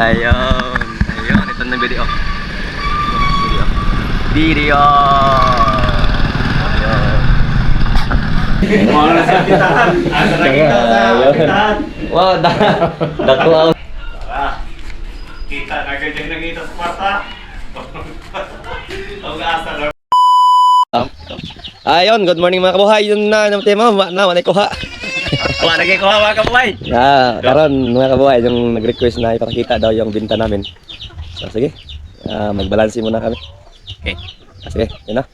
Ayun. Ayun. Ito na video. Video. Video. Wow, da out. Ah, Kita na ganyan nangita sa kwarta. Ang asa na. Ayun, good morning mga kabuhay. Yun na tema, wa na wala ko ha. Wala kayo kuha mga kabuhay. Ah, karon mga kabuhay, yung nag-request na ipakita daw yung binta namin. So sige. Ah, magbalanse muna kami. Okay. Ah, sige, yun na.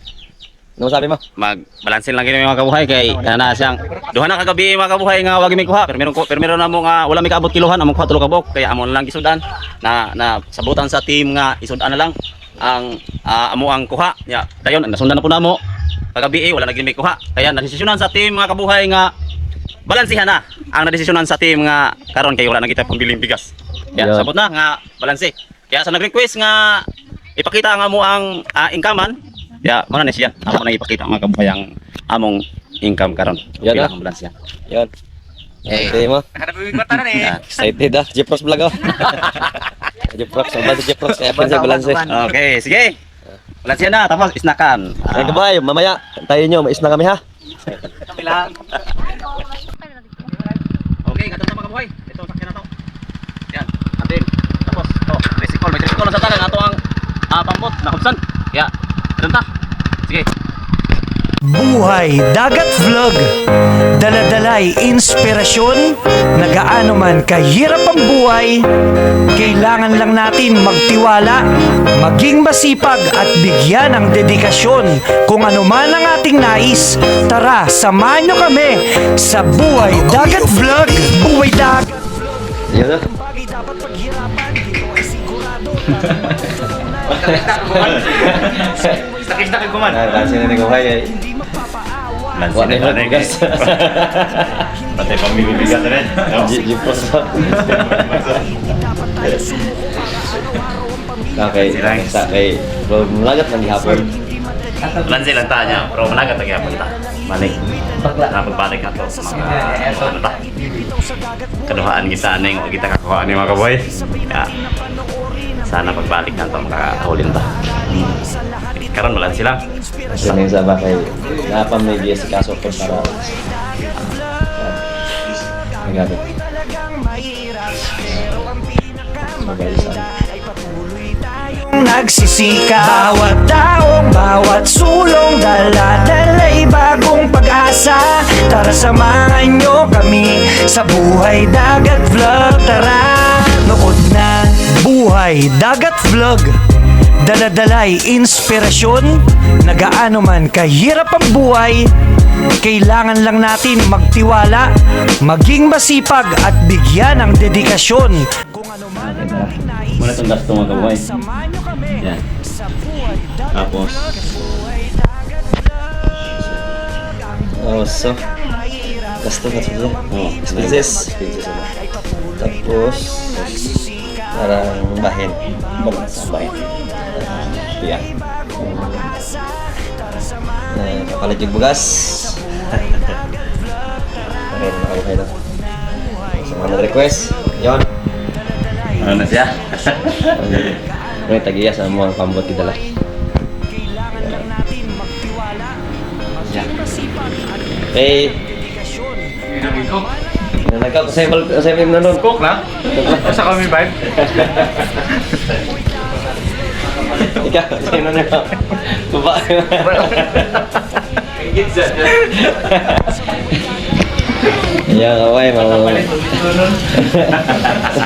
Ano sabi mo? Magbalansin lang kini mga kabuhay kay kana siyang duha na kagabi mga kabuhay nga wag mi kuha pero meron ko pero meron na mo nga wala mi kaabot kilohan among kuha tulo ka bok kaya amo na lang gisudan na na sabutan sa team nga isudan na lang ang ah, amo ang kuha ya dayon nasundan na po namo kagabi eh, wala na gid mi kuha kaya nadesisyonan sa team mga kabuhay nga balansihan na ang nadesisyonan sa team nga karon kay wala na kita pambiling bigas ya Yun. sabot na nga balanse kaya sa nag-request nga ipakita nga mo ang ah, inkaman ya mo na ni siya amo na ipakita ang among income karon Yan na. ang balanse Yun. Eh. Okay mo? Ah, Excited ah. Jepros vlog. Jepros, ang basa Jepros. Kaya balanse. okay sige balanse na tapos isnakan Ay kabuhay, mamaya, tayo nyo, mais na kami ha. kami lang kabuhay ito sakyan na to. Yan atin tapos to tricycle may tricycle na sa talan ato ang ah, pambot na kubsan kaya adun ta. Sige Buhay Dagat Vlog Daladalay inspirasyon Nagaano man kahirap ang buhay Kailangan lang natin magtiwala Maging masipag at bigyan ng dedikasyon Kung ano man ang ating nais Tara, samahan nyo kami Sa Buhay Dagat Vlog Buhay Dagat na. Bagay dapat paghirapan Dito ay sigurado na kuman Ah, balanse na kabuhay ay. Na. Pati pamimibigas na rin. Dapat tayo sumuko Araw-araw ang pamilya Okay, sa kay Bro, mulagat ng gihapon. Lansi lang ta niya, pero malagat lagi ako kita. Balik. Napagbalik na to sa mga ano ta. Kaduhaan kita ning o kita kakuha ni mga kaboy. Ya. Sana pagbalik na to makakahulin ta. Karon malan sila. Kasi na yung saba kay napam may giya si kaso ko para Nagabi. Magalisan. Nagsisika Bawat taong, bawat sulong Dala-dala'y bagong pag-asa Tara samahan nyo kami Sa Buhay Dagat Vlog Tara, nood na Buhay Dagat Vlog Daladalay inspirasyon Nagaano man kahirap ang buhay Kailangan lang natin magtiwala Maging masipag at bigyan ng dedikasyon Kung ano man ang nais Muna itong. Samahan nyo kami Yan. Tapos Oh, so. Gasto ka siya. oh, Expenses. Expenses ano. Tapos, parang bahin. Sabay. Tiyak. Uh, kapalit yung bugas. Parang nakauhay na. Sa mga nag-request, yun. Ano na siya? May tagiya sa mga pambot. Kailangan lang natin magtiwala Yan. Masipag at Eh, dedikasyon nagkaw ko sa sa iyo na nun. Cook na? Sa kami vibe? Ikaw, sino na ikaw? Baba. Iya, kaway, mau. okay,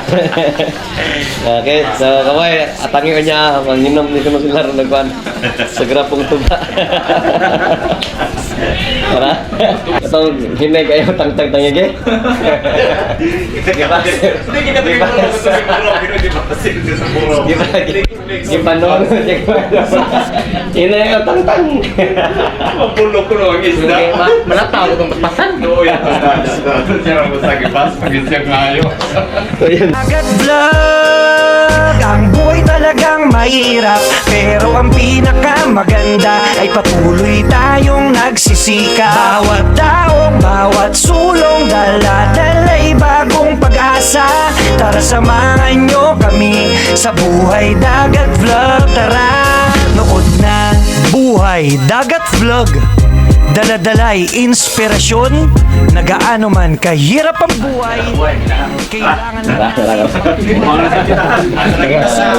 so kaway, atangi ko niya, manginom ni kuno sila ron nagkuan. Segera pong tuba. Tara. Itong hinay kayo tang-tang tangi ge. Gimana? Hinay tang-tang. Mapulok ko ang isda. Malataw ko pasan. Oo, yan. Sa gipas. Ngayo. So yun. Dagat Vlog. Ang buhay talagang mahirap Pero ang pinakamaganda Ay patuloy tayong nagsisika. Bawat taong, bawat sulong Dala-dala'y bagong pag-asa. Tara samahan nyo kami Sa Buhay Dagat Vlog. Tara, nood na. Buhay Dagat Vlog Daladalay inspirasyon Nagaano man kahirap ang buhay Kailangan lang Tara,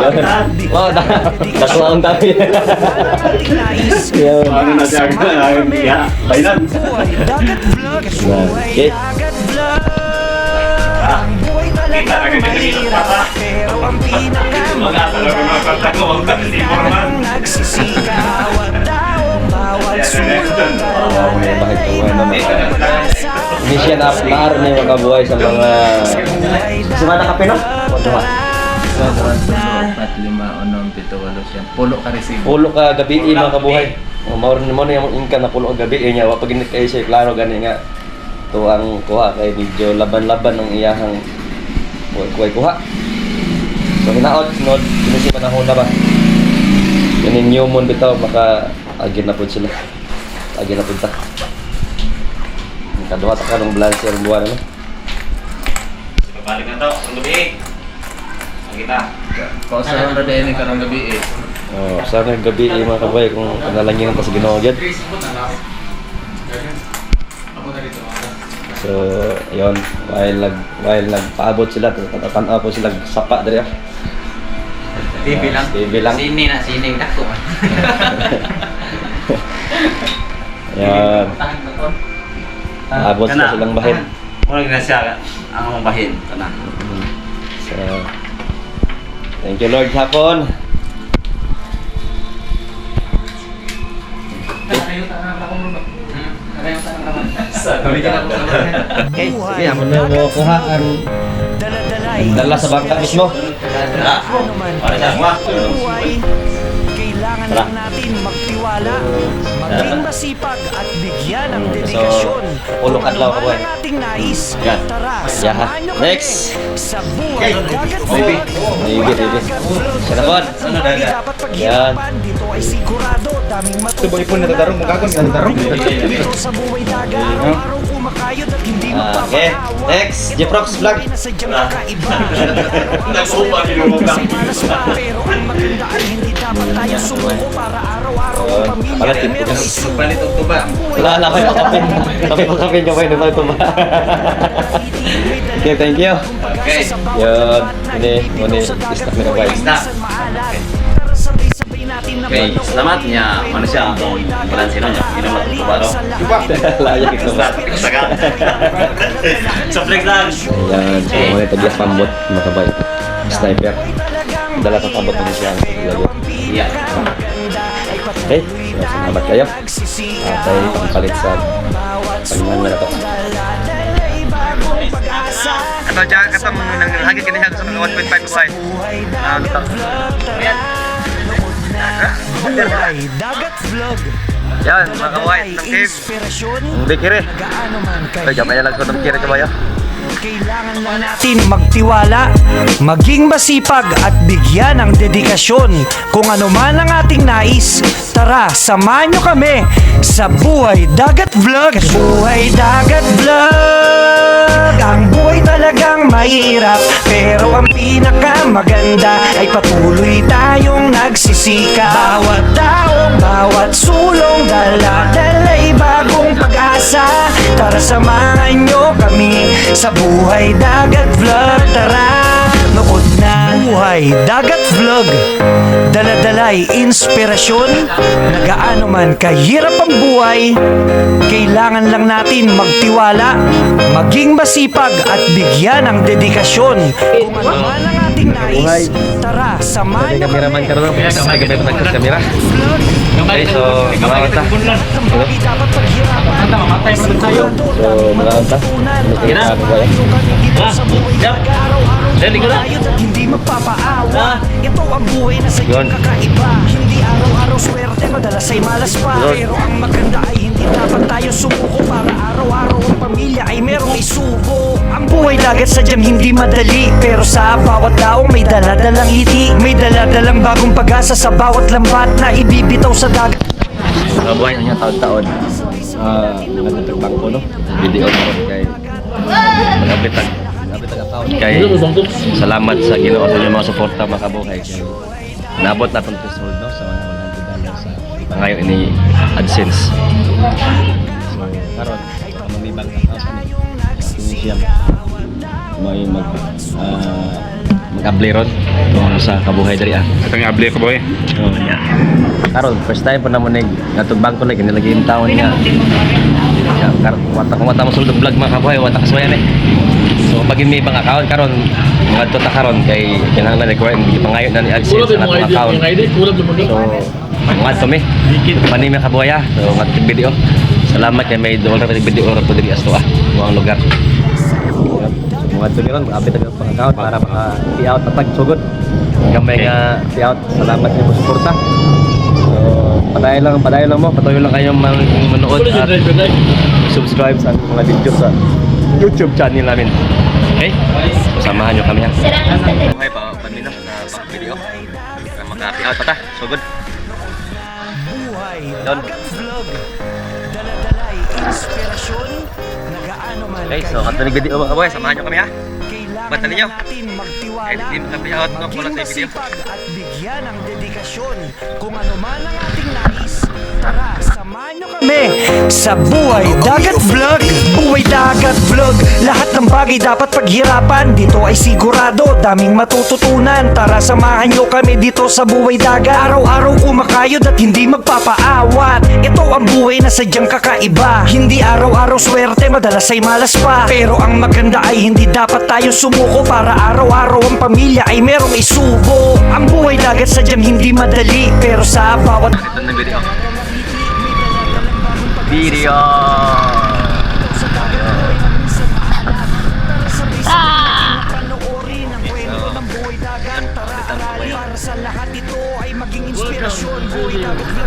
tara. Oh, da- daklaon tayo. ating nais Yun. Buhay Dagat Vlog Buhay Okay. Dagat Vlog Ang mahirap Pero ang pinakamaganda Talagang nagsisika Bawat tao, Oh, may bakit ko ano naman. Hindi siya na na yung makabuhay sa mga... Sumana ka pino? O, duha. At lima, unong, pito, walo siya. Pulo ka resibo. Pulo ka gabi eh, mga kabuhay. O, maurin mo na yung inka na pulo ka gabi eh, niya. Wapag init kayo siya, klaro gani nga. Ito ang kuha kay medyo laban-laban ng iyahang kuhay kuha. So hinaot, sunod, kinisi manahon na ba? Yan yung new moon bitaw, maka agin na po sila. Agin na punta. Kaduha ta ka ng balanse ang buwan ano? Balik na to, ang gabi. Ang kita. Kausahan na din karong gabi eh. Oh, sana gabi eh, mga kabuhay kung panalangin ang sa Ginoo gyud. So, yon while nag while nagpaabot sila, tatanaw po sila sapa diri. ah. TV lang. TV lang. Sini na, sini. Dako. Yan. Abot sa silang bahin. Muna gina siya ang among bahin. Kana. So, thank you Lord hapon. Okay, sige, amo na mo kuha ang dala sa bangka mismo. Ano man Para sa mga. Kailangan Tara. lang natin magtiwala Maging masipag at bigyan ng So, dedikasyon ulong adlaw ka. Ano ang ating nais Yan. Tara, samahan nyo kami Next. Sa buhay dagat Baby. vlog. Baby, baby. Siya na, Bon. Sa mga di dapat paghirapan Dito ay sigurado Daming matutunan ipon na tatarong, magkakon ka tatarong. Dito sa buhay dagat Araw-araw kumakayod at hindi Ah, okay. Next, Jeprox Vlog. Ay, nasadyang kakaiba. Kasi malas pa, pero ang maganda ay hindi dapat tayo sumuko para ang Oh, pamilya palit ay yung meron pugas. isuko. Palit og tuba. Wala na kayo kapin. Kapin mo kapin ka pa yun. Ito ba? Okay, thank you. Okay. Yun. Ini, ini, istak na ba? Istak. Okay, salamat niya. Ano siya? Balanse na niya. Hindi naman ito ba? Saga. Sa flex lang. Ayan, so mga ito bias pambot, makabay. Sniper. Dala sa pambot na siya. Lagot. Iya. Okay, so, salamat kayo. At ay pampalit sa paliman na ito. Ato dyan, kato mo nang lagi kinihag sa mga 1.5 kuhay. Ah, ito. Buhay Dagat Vlog Yan, mga kawain ng cave. Inspirasyon Ang bikiri. Gaano man Ay, gamay lang ko ng kiri kabayo. Kailangan lang natin magtiwala, maging masipag at bigyan ng dedikasyon kung ano man ang ating nais. Tara, samahan nyo kami sa Buhay Dagat Vlog. Buhay Dagat Vlog. Ang buhay talagang mahirap pero ang pinakamaganda ay patuloy tayong nagsisika. Bawat taong, bawat sulong, dala-dala'y bagong pag-asa. Tara samahan nyo kami sa Buhay Dagat Vlog. Tara, nood na Buhay Dagat Vlog. Daladalay inspirasyon, nagaano man kahirap ang buhay. Kailangan lang natin magtiwala, maging masipag at bigyan ng dedikasyon. Kung ano man ang ating nais, tara, samahan nyo Kameraman ka rin. Pa nagkas kamera. Okay, so mga kanta. Hindi dapat paghirapan. So mga kanta. Ano Dali ko na. At hindi magpapaawa Ito ang buhay na sa kakaiba Hindi araw-araw swerte, madalas ay malas pa. Pero ang maganda ay hindi dapat tayo sumuko Para araw-araw ang pamilya ay merong isubo Ang buhay dagat sadyang hindi madali Pero sa bawat daong may daladalang ngiti May daladalang bagong pag-asa sa bawat lambat Na ibibitaw sa dagat Mabuhay niya taon-taon. Ah, nagtatragbang ko no. Video ko kay Magabitag. Kay Salamat sa Ginoo sa inyong mga suporta mga kabuhay kay Nabot na tong threshold no sa 100 dollars sa pangayo ini AdSense. So, karon may bank account kami. Tunisian. May mag ah mag-apply ron tungkol sa kabuhay diri ah. Ito nga abli ko boy. Oh, yeah. Karon first time pa naman nig natong bangko na kinilagay yung taon niya. Ya, kar wata kung wata mo sulod vlog mga kabuhay, wata kaswayan eh. Pag may ibang account karon mga tuta karon kay kinahanglan require hindi pangayo na ni AdSense sa atong account. So mga to me. Pani mga kabuhay ah. So mga video. Salamat kay may ra tig video ra to diri asto ah. Mga lugar. Mga to meron mag-update ang pang account para maka i-out patag sugod. Gamay nga i-out. Salamat sa inyong suporta. So, padayon lang, padayon lang mo, patuloy lang kayong man- manood at subscribe sa mga video sa YouTube channel namin. Okay? Samahan nyo kami ha. Okay, pa, panmino na pang video. Para maka-happy out pa ta. So good. man Okay, so katuloy video mga kaboy, samahan nyo kami ha. Kailangan Ba't ninyo? hindi mo kami out no, maging wala sa video. at bigyan ng dedikasyon Kung ano man ang ating nais Tara, samahan nyo kami. Sa Buhay Dagat Vlog. Buhay Dagat Vlog. Lahat ng bagay dapat paghirapan. Dito ay sigurado, daming matututunan. Tara, samahan nyo kami dito sa Buhay Dagat. Araw-araw kumakayod at hindi magpapaawat. Ito ang buhay na sadyang kakaiba. Hindi araw-araw swerte, madalas ay malas pa. Pero ang maganda ay hindi dapat tayo sumuko. Para araw-araw ang pamilya ay merong isubo. Ang buhay dagat sadyang hindi madali. Pero sa bawat video. Video! Panoorin ang kwento ng buhay dagat Tara aralin Para sa lahat ito ay maging inspirasyon. Buhay dagat vlog dala dala